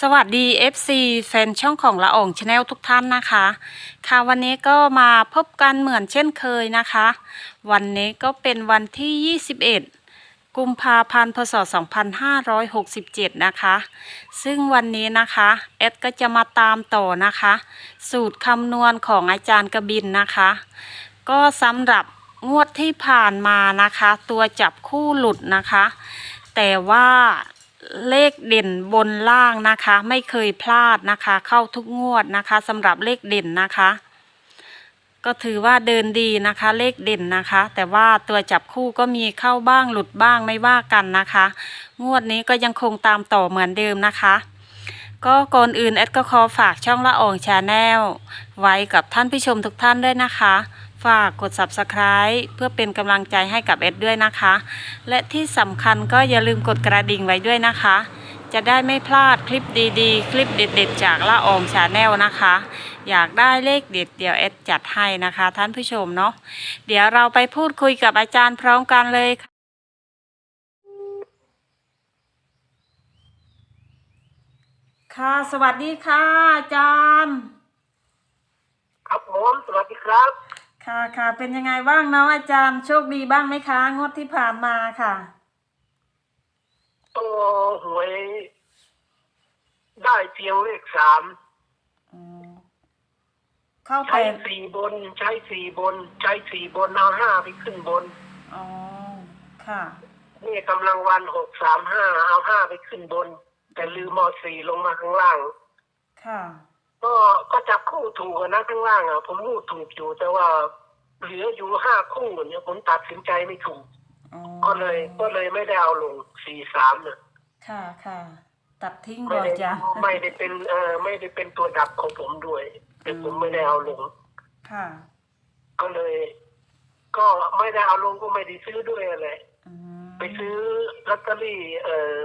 สวัสดี FC แฟนช่องของละอองชาแนลทุกท่านนะคะ ค่ะวันนี้ก็มาพบกันเหมือนเช่นเคยนะคะ วันนี้ก็เป็นวันที่ 21 กุมภาพันธ์พศ 2567 นะคะ ซึ่งวันนี้นะคะเอดก็จะมาตามต่อนะคะ สูตรคำนวณของอาจารย์กบินนะคะ ก็สำหรับงวดที่ผ่านมานะคะ ตัวจับคู่หลุดนะคะ แต่ว่า เลขเด่นบนล่างนะคะ ไม่เคยพลาดนะคะ เข้าทุกงวดนะคะสำหรับเลขเด่นนะคะ ก็ถือว่าเดินดีนะคะ เลขเด่นนะคะ แต่ว่าตัวจับคู่ก็มีเข้าบ้างหลุดบ้างไม่ว่ากันนะคะ งวดนี้ก็ยังคงตามต่อเหมือนเดิมนะคะก็ก่อนอื่นแอดก็ขอฝากช่องละอองชาแนลไว้กับท่านผู้ชมทุกท่านด้วยนะคะ ฝากกด subscribe เพื่อเป็นกำลังใจให้กับแอดด้วยนะคะ และที่สำคัญก็อย่าลืมกดกระดิ่งไว้ด้วยนะคะ จะได้ไม่พลาดคลิปดีๆ คลิปเด็ดๆ จากละอองชาแนลนะคะ อยากได้เลขเด็ดเดี๋ยวแอดจัดให้นะคะ ท่านผู้ชมเนาะเดี๋ยวเราไปพูดคุยกับอาจารย์พร้อมกันเลยค่ะค่ะ สวัสดีค่ะอาจารย์ ครับผม สวัสดีครับ ค่ะค่ะเป็นยังไงบ้างเนาะอาจารย์โชคดีบ้างไหมคะ งวดที่ผ่านมาค่ะโอ้หวยได้เพียงเลขสามอืมเข้าไปใช้สี่บน ใช้สี่บน ใช้สี่บนเอาห้าไปขึ้นบน อ๋อค่ะ นี่กำลังวันหกสามห้าเอาห้าไปขึ้นบน แต่ลืมเอาสี่ลงมาข้างล่าง ค่ะ ก็ก็จับคู่ถูกอะนะข้างล่างอะผมพูดถูกอยู่ แต่ว่าเหลืออยู่ห้าคู่เนี่ยผมตัดสินใจไม่ถูก อ๋อก็เลยก็เลยไม่ได้เอาลงสี่สามเนี่ยค่ะค่ะ ตัดทิ้งไม่บ่อยได้จ้ะ ไม่ได้เป็นเอ่อไม่ได้เป็นตัวดับของผมด้วยแต่ผมไม่ได้เอาลง ค่ะ ก็เลย ก็ไม่ได้เอาลงก็ไม่ได้ซื้อด้วยอะไรอืมไปซื้อลอตเตอรี่เอ่อ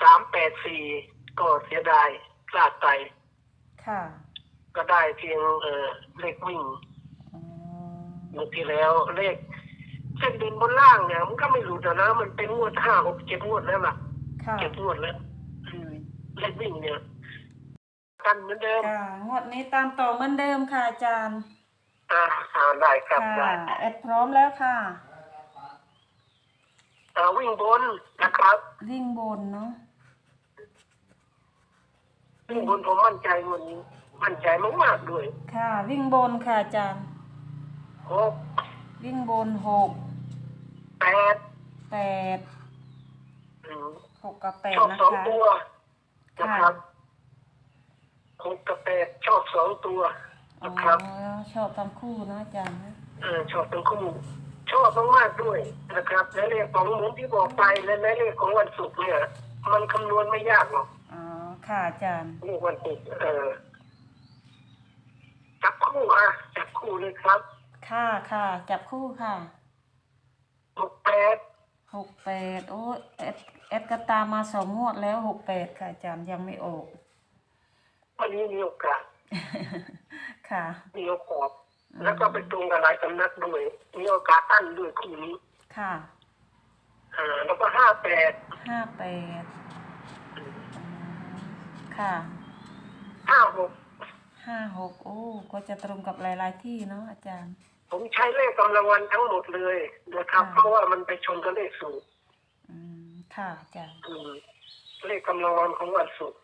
สามแปดสี่ก็เสียดาย พลาดไป ค่ะ ก็ได้เพียงเอ่อเลขวิ่งอ๋อเมื่อที่แล้วเลขเส้นเดินบนล่างเนี่ยมันก็ไม่รู้แต่นะ มันเป็นงวดห้าหกเจ็ดงวดแล้วล่ะค่ะเจ็ดงวดแล้วอืมเลขวิ่งเนี่ยกันเหมือนเดิม ค่ะงวดนี้ตามต่อเหมือนเดิมค่ะอาจารย์ อ่าอ่าได้ครับค่ะได้แอดพร้อมแล้วค่ะ อ่าวิ่งบนนะครับ วิ่งบนเนาะ วิ่งบนผมมั่นใจวันนี้ มั่นใจมากๆด้วยค่ะ วิ่งบนค่ะอาจารย์ หกวิ่งบนหกแปดแปดอืมหกกับแปดชอบนะสองคะ ตัวนะครับหกกับแปดชอบสองตัวอ๋อนะครับ ชอบทั้งคู่นะอาจารย์นะเออชอบทั้งคู่ชอบมากๆด้วยนะครับ และเลขของเหมือนที่บอกไปและในเลขของวันศุกร์เนี่ย มันคำนวณไม่ยากหรอกอ๋อ ค่ะอาจารย์เลขวันศุกร์เออจับคู่อะจับคู่เลยครับ ค่ะค่ะจับคู่ค่ะหกแปดหกแปดโอ้เอดเอดก็ตามมาสองงวดแล้วหกแปดค่ะอาจารย์ยังไม่ออก วันนี้มีโอกาสค่ะมีโอกาสแล้วก็ไปตรงกับหลายสำนักด้วยมีโอกาสอั้นด้วยคู่นี้ค่ะอ่าแล้วก็ห้าแปดห้าแปด ค่ะห้าหกห้าหกโอ้ ก็จะตรงกับหลาย ๆ ที่เนาะอาจารย์ ผมใช้เลขกำลังวันทั้งหมดเลยนะครับ ค่ะ เพราะว่ามันไปชนกับเลขสูตรอืมค่ะอาจารย์อืมเลขกำลังวันของวันศุกร์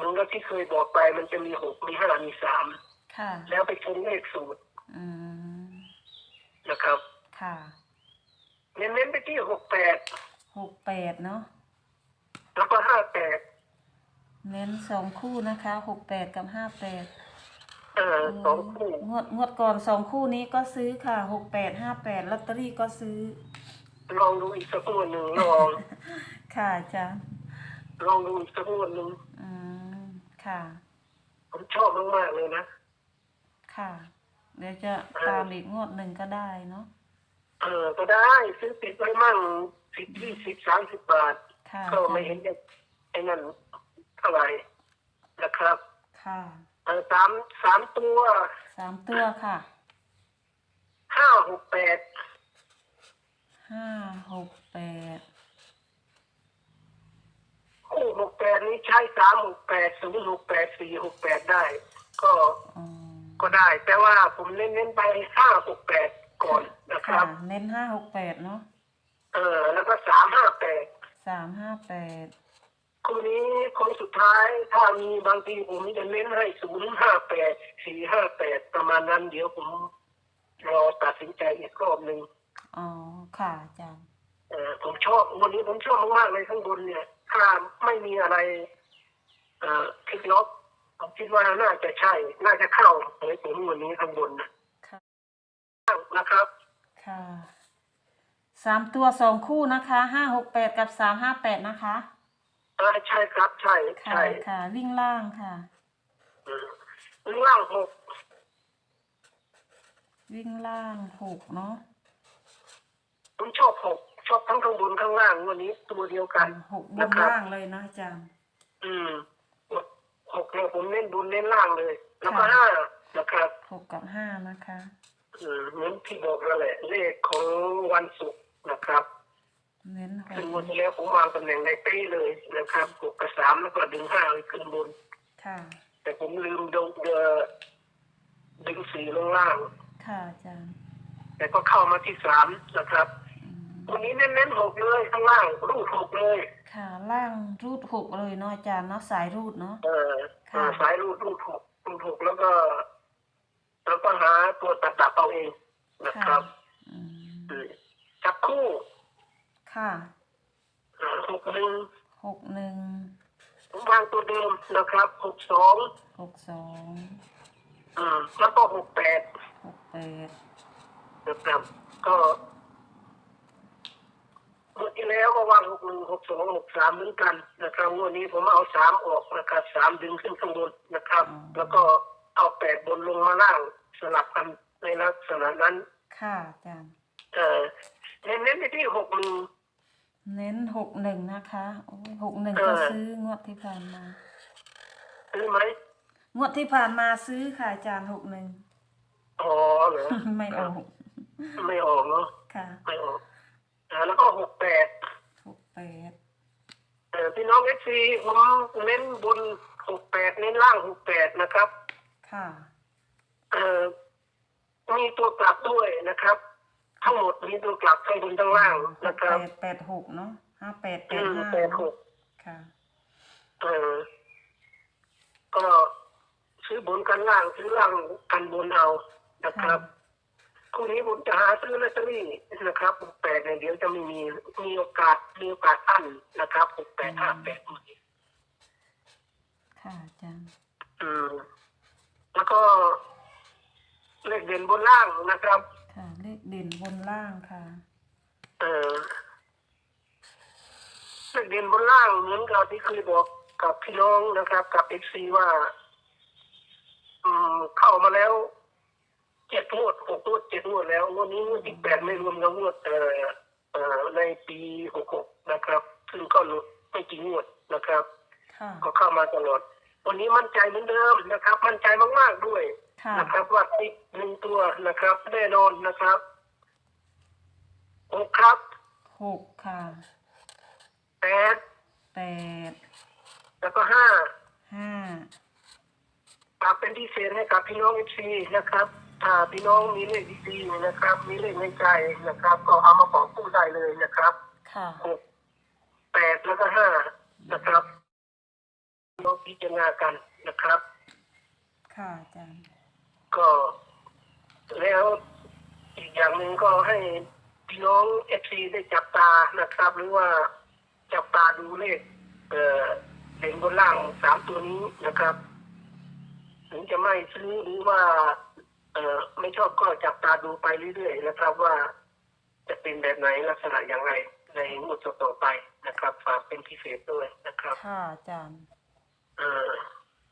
มันก็ที่เคยบอกไปมันจะมีหกมีห้ามีสามค่ะ แล้วไปชนเลขสูตรอืมนะครับ ค่ะเน้นๆไปที่หกแปดหกแปดเนาะแล้วก็ห้าแปด เน้นสองคู่นะคะหกแปดกับห้าแปดเออสองคู่งวดงวดก่อนสองคู่นี้ก็ซื้อค่ะหกแปดห้าแปดลอตเตอรี่ก็ซื้อ ลองดูอีกสักงวดหนึ่งลอง ค่ะอาจารย์ลองดูอีกสักงวดหนึ่งอืมค่ะ ผมชอบมากๆเลยนะ ค่ะ เดี๋ยวจะตามอีกงวดหนึ่งก็ได้เนาะเออ ก็ได้ซื้อติดไว้มั่งสิบยี่สิบสามสิบบาท ค่ะก็ไม่เห็นจะไอ้นั่น เท่าไหร่นะครับ ค่ะเออสามสามตัวสามตัวค่ะห้าหกแปดห้าหกแปดคู่นี้ใช้สามหกแปดศูนย์หกแปดสี่หกแปดได้ ก็อ๋อก็ได้ แต่ว่าผมเน้นๆไปห้าหกแปดก่อนนะคค่ะรับเน้นห้าหกแปดเนาะเออแล้วก็สามห้าแปดสามห้าแปด คู่นี้คนสุดท้ายถ้ามีบางทีผมจะเน้นให้ศูนย์ห้าแปดสี่ห้าแปดประมาณนั้น เดี๋ยวผมรอตัดสินใจอีกรอบหนึ่งอ๋อ ค่ะอาจารย์เออผมชอบวันนี้ผมชอบมากๆเลยข้างบนเนี่ย ถ้าไม่มีอะไร เอ่อคลิกล็อกผมคิดว่าน่าจะใช่ น่าจะเข้าเหยผมวันนี้ข้างบนนะค่ะนะครับ ค่ะสามตัวสองคู่นะคะห้าหกแปดกับสามห้าแปดนะคะ เออใช่ครับใช่ค่ะใช่ค่ะ วิ่งล่างค่ะ อืมล่างหกวิ่งล่างหกเนาะผมชอบหกชอบทั้งข้างบนข้างล่างวันนี้ตัวเดียวกัน หกบนะนครับ ล่างเลยเนาะอาจารย์ อืมหกเนี่ยผมเน้นบนเน้นล่างเลย แล้วก็ห้านะครับ หกกับห้านะคะ อืมเหมือนที่บอกนั่นแหละเลขของวันศุกร์นะครับ เน้นหซึ่งกวันที่แล้วผมวางตำแหน่งในเป้เลยนะครับหกกับสามแล้วก็ดึงห้าไปขึ้นบน ค่ะ แต่ผมลืมดึงเอ่อดึงสี่ลงล่าง ค่ะอาจารย์แต่ก็เข้ามาที่สามนะครับอืมวันนี้เน้นๆหกเลยข้างล่างรูดหกเลย ค่ะล่างรูดหกเลยเนาะอาจารย์เนาะสายรูดเนาะ เออค่ะเออสายรูดรูดหกรูดหกแล้วก็ แล้วก็หาตัวตัดดับเอาเองนะคค่ะรับอืม อืมจับคู่ ค่ะเอ่อหกหนึ่งหกหนึ่งผมวางตัวเดิมนะครับหกสองหกสองอืมแล้วก็หกแปดหกแปดนะครับก็เมื่อที่แล้วก็วางหกหนึ่งหกสองหกสามเหมือนกันนะครับงวดนี้ผมเอาสามออกนะครับสามดึงขึ้นข้างบนนะครับ แล้วก็เอาแปดบนลงมาล่างสลับกันในลักษณะนั้น ค่ะอาจารย์เออเน้นๆไปที่หกหนึ่ง เน้นหกหนึ่งนะคะโอ้ยหกหนึ่งเออก็ซื้องวดที่ผ่านมา ซื้อไหมงวดที่ผ่านมาซื้อค่ะอาจารย์หกหนึ่งอ๋อเหรอไม่ออกไม่ออกเนาะค่ะไม่ออกอ่าแล้วก็หกแปดหกแปดเออพี่น้องเอฟซีผมเน้นบนหกแปดเน้นล่างหกแปดนะครับ ค่ะ เอ่อมีตัวกลับด้วยนะครับ ทั้งหมดมีตัวกลับทั้งบนทั้งล่างหนะกครับแปดแปดหกเนาะห้าแปดแปอืดมห้าแปดหกค่ะเออก็ซื้อบนกันล่างซื้อล่างกันบนเอานะครับคู่นี้ผมจะหาซื้อลอตเตอรี่นะครับหกแปดเนี่ยเดี๋ยวจะไม่มีมีโอกาสมีโอกาสอั้นนะครับหกแปดห้าแปดค่ะอาจารย์อืมแล้วก็เลขเด่นบนล่างนะครับ ค่ะ เลขเด่นบนล่างค่ะ เออเลขเด่นบนล่างเหมือนกับที่เคยบอกกับพี่น้องนะครับ กับเอฟซีว่า อืมเข้ามาแล้วเจ็ดงวดหกงวดเจ็ดงวดแล้วงวดนี้งวดที่แปดไม่รวมกับงวดเอ่อเอ่อในปีหกหกนะครับ ซึ่งก็หลุดไม่กี่งวดนะครับ ค่ะ ก็เข้ามาตลอด วันนี้มั่นใจเหมือนเดิมนะครับ มั่นใจมากๆด้วยค่ะนะครับ ว่าติดหนึ่งตัวนะครับ แน่นอนนะครับหกครับหกค่ะแปดแปดแล้วก็ห้าห้าฝากเป็นพิเศษให้กับพี่น้องเอฟซีนะครับ ถ้าพี่น้องมีเลขดีๆนะครับ มีเลขในใจนะครับ ก็เอามาบอกผู้ได้เลยนะครับค่ะหกแปดแล้วก็ห้านะครับ พี่น้องพิจารณากันนะครับ ค่ะอาจารย์ก็ แล้วอีกอย่างหนึ่งก็ให้พี่น้องเอฟซีได้จับตานะครับ หรือว่าจับตาดูเลขเอ่อเด่นบนล่างสามตัวนี้นะครับ ถึงจะไม่ซื้อหรือว่า เอ่อไม่ชอบก็จับตาดูไปเรื่อยๆนะครับ ว่าจะเป็นแบบไหนลักษณะอย่างไร ในงวดต่อๆไปนะครับ ฝากเป็นพิเศษด้วยนะครับ ค่ะอาจารย์เออ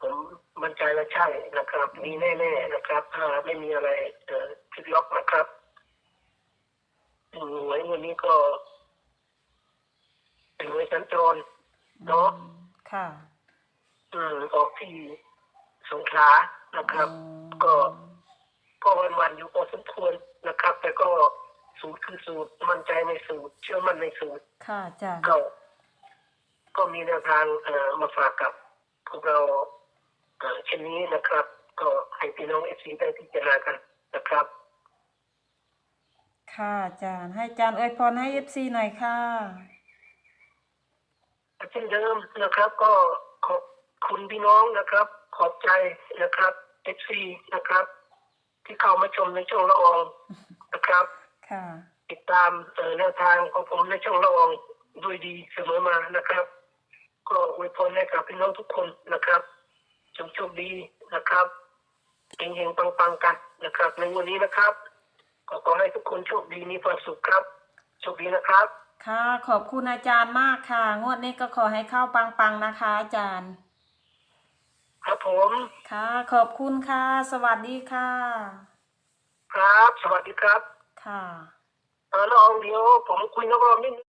ผมมั่นใจว่าใช่นะครับ มีแน่ๆนะครับ ถ้าไม่มีอะไรเอ่อพลิกล็อกนะครับอืมหวยวันนี้ก็เป็นหวยสัญจรเนาะค่ะ อืมออกที่สงขลานะครับอืมก็ ก็วันวันๆอยู่พอสมควรนะครับ แต่ก็สูตรคือสูตรมั่นใจในสูตร เชื่อมั่นในสูตร ค่ะอาจารย์ก็ก็ ก็มีแนวทางเอ่อมาฝากกับ พวกเราเอ่อเช่นนี้นะครับ ก็ให้พี่น้องเอฟซีได้พิจารณากันนะครับ ค่ะอาจารย์ ให้อาจารย์อวยพรให้เอฟซีหน่อยค่ะเช่นเดิมนะครับ ก็ขอบคุณพี่น้องนะครับ ขอบใจนะครับเอฟซีนะครับ ที่เข้ามาชมในช่องละอองนะครับ ค่ะ ติดตามเอ่อแนวทางของผมในช่องละอองด้วยดีเสมอมานะครับ ก็อวยพรให้กับพี่น้องทุกคนนะครับจงโชคดีนะครับเฮงๆปังๆกันนะครับ ในวันนี้นะครับก็ขอให้ทุกคนโชคดีมีความสุขครับโชคดีนะครับ ค่ะ ขอบคุณอาจารย์มากค่ะ งวดนี้ก็ขอให้เข้าปังๆนะคะ อาจารย์ ครับผม ค่ะ ขอบคุณค่ะ สวัสดีค่ะ ครับ สวัสดีครับ ค่ะเออละอองเดี๋ยวผมคุยนักร้องนิดนึง